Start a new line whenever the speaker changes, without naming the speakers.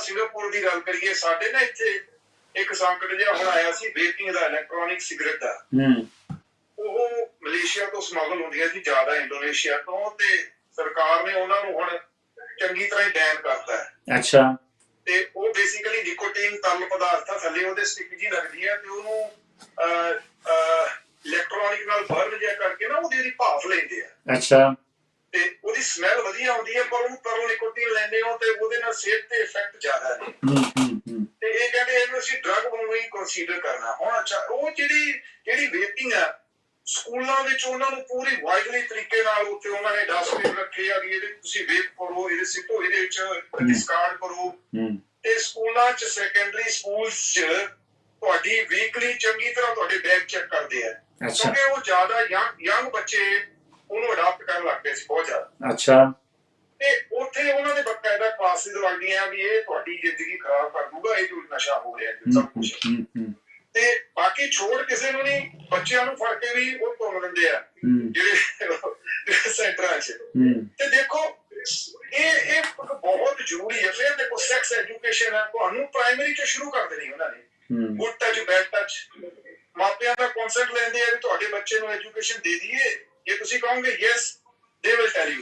Singapore ਦੀ ਗੱਲ ਕਰੀਏ ਸਾਡੇ ਨਾ ਇੱਥੇ ਇੱਕ ਸੰਕਟ ਜਿਹਾ ਹੁਣ ਆਇਆ ਸੀ ਵੇਪਿੰਗ ਦਾ ਇਲੈਕਟ੍ਰੋਨਿਕ ਸਿਗਰਟ ਦਾ।
ਹੂੰ।
ਉਹ ਮਲੇਸ਼ੀਆ ਤੋਂ ਸਮਗਲ ਹੁੰਦੀਆਂ ਸੀ ਜ਼ਿਆਦਾ ਇੰਡੋਨੇਸ਼ੀਆ ਤੋਂ ਤੇ ਸਰਕਾਰ ਨੇ ਉਹਨਾਂ ਨੂੰ ਹੁਣ ਚੰਗੀ ਤਰ੍ਹਾਂ ਹੀ ਬੈਨ ਕਰਤਾ ਹੈ।
ਅੱਛਾ।
ਤੇ ਉਹ ਬੇਸਿਕਲੀ ਨਿਕੋਟੀਨ ਤਰਲ ਪਦਾਰਥ ਆ ਥੱਲੇ ਉਹਦੇ ਸਟਿਕ ਜੀ ਲੱਗਦੀ ਹੈ ਤੇ ਉਹਨੂੰ ਇਲੈਕਟ੍ਰੋਨਿਕ ਨਾਲ ਬਰਨ ਜਿਹਾ ਕਰਕੇ ਨਾ ਉਹਦੀ ਜਿਹੜੀ ਭਾਫ ਲੈਂਦੇ ਆ।
ਅੱਛਾ।
ਉਹਦੀ ਸਮੈਲ ਵਧੀਆ ਆਉਂਦੀ ਹੈ ਪਰ ਉਹਨੂੰ ਤਰਲ ਨਿਕੋਟੀਨ ਲੈਂਦੇ ਹੋ ਤੇ ਉਹਦੇ ਨਾਲ ਸਿਹਤ ਤੇ ਇਫੈਕਟ ਜ਼ਿਆਦਾ ਨੇ। ਤੇ ਇਹ ਕਹਿੰਦੇ ਇਹਨੂੰ ਅਸੀਂ ਡਰਗ ਵਾਂਗੂ ਹੀ ਕੰਸੀਡਰ ਕਰਨਾ। ਹੁਣ ਅੱਛਾ ਉਹ ਜਿਹੜੀ ਜਿਹੜੀ ਵੇਪਿੰਗ ਆ ਸਕੂਲਾਂ ਵਿੱਚ ਉਹਨਾਂ ਨੂੰ ਪੂਰੀ ਵਾਈਡਲੀ ਤਰੀਕੇ ਨਾਲ ਉੱਤੇ ਉਹਨਾਂ ਨੇ ਡਸਟਬਿਨ ਰੱਖੇ ਆ ਵੀ ਇਹਦੇ ਤੁਸੀਂ ਵੇਪ ਕਰੋ ਇਹਦੇ ਸਿੱਟੋ ਇਹਦੇ ਵਿੱਚ ਡਿਸਕਾਰਡ ਕਰੋ। ਤੇ ਸਕੂਲਾਂ 'ਚ ਸੈਕੰਡਰੀ ਸਕੂਲਸ 'ਚ ਤੁਹਾਡੀ ਵੀਕਲੀ ਚੰਗੀ ਤਰ੍ਹਾਂ ਤੁਹਾਡੇ ਬੈਗ ਚੈੱਕ ਕਰਦੇ ਆ। ਕਿਉਂਕਿ ਉਹ ਜ਼ਿਆਦਾ ਯੰਗ ਯੰਗ ਬੱਚੇ ਉਹਨੂੰ ਅਡਾਪਟ ਕਰਨ ਲੱਗ ਪਏ ਸੀ ਬਹੁਤ ਜ਼ਿਆਦਾ।
ਅੱਛਾ।
ਤੇ ਉੱਥੇ ਉਹਨਾਂ ਦੇ ਬਕਾਇਦਾ ਕਲਾਸਿਸ ਲੱਗਦੀਆਂ ਵੀ ਇਹ ਤੁਹਾਡੀ ਜ਼ਿੰਦਗੀ ਖਰਾਬ ਕਰ ਦੂਗਾ ਇਹ ਜੋ ਨਸ਼ਾ ਹੋ ਰਿਹਾ ਸਭ ਕੁਝ ਤੇ ਬਾਕੀ ਛੋੜ ਕਿਸੇ ਨੂੰ ਨਹੀਂ ਬੱਚਿਆਂ ਨੂੰ ਫੜ ਕੇ ਵੀ ਉਹ ਤੁੰਨ ਦਿੰਦੇ ਆ ਜਿਹੜੇ ਸੈਂਟਰਾਂ 'ਚ। ਤੇ ਦੇਖੋ ਇਹ ਇਹ ਬਹੁਤ ਜ਼ਰੂਰੀ ਹੈ ਫਿਰ ਦੇਖੋ ਸੈਕਸ ਐਜੂਕੇਸ਼ਨ ਹੈ ਤੁਹਾਨੂੰ ਪ੍ਰਾਇਮਰੀ ਤੋਂ ਸ਼ੁਰੂ ਕਰ ਦੇਣੀ ਉਹਨਾਂ ਨੇ। ਗੁੱਡ ਟੱਚ ਬੈਡ ਟੱਚ ਮਾਪਿਆਂ ਦਾ ਕਨਸੈਂਟ ਲੈਂਦੇ ਆ ਵੀ ਤੁਹਾਡੇ ਬੱਚੇ ਨੂੰ ਐਜੂਕੇਸ਼ਨ ਦੇ ਦਈਏ। ਜੇ ਤੁਸੀਂ ਕਹੋਗੇ yes they will tell you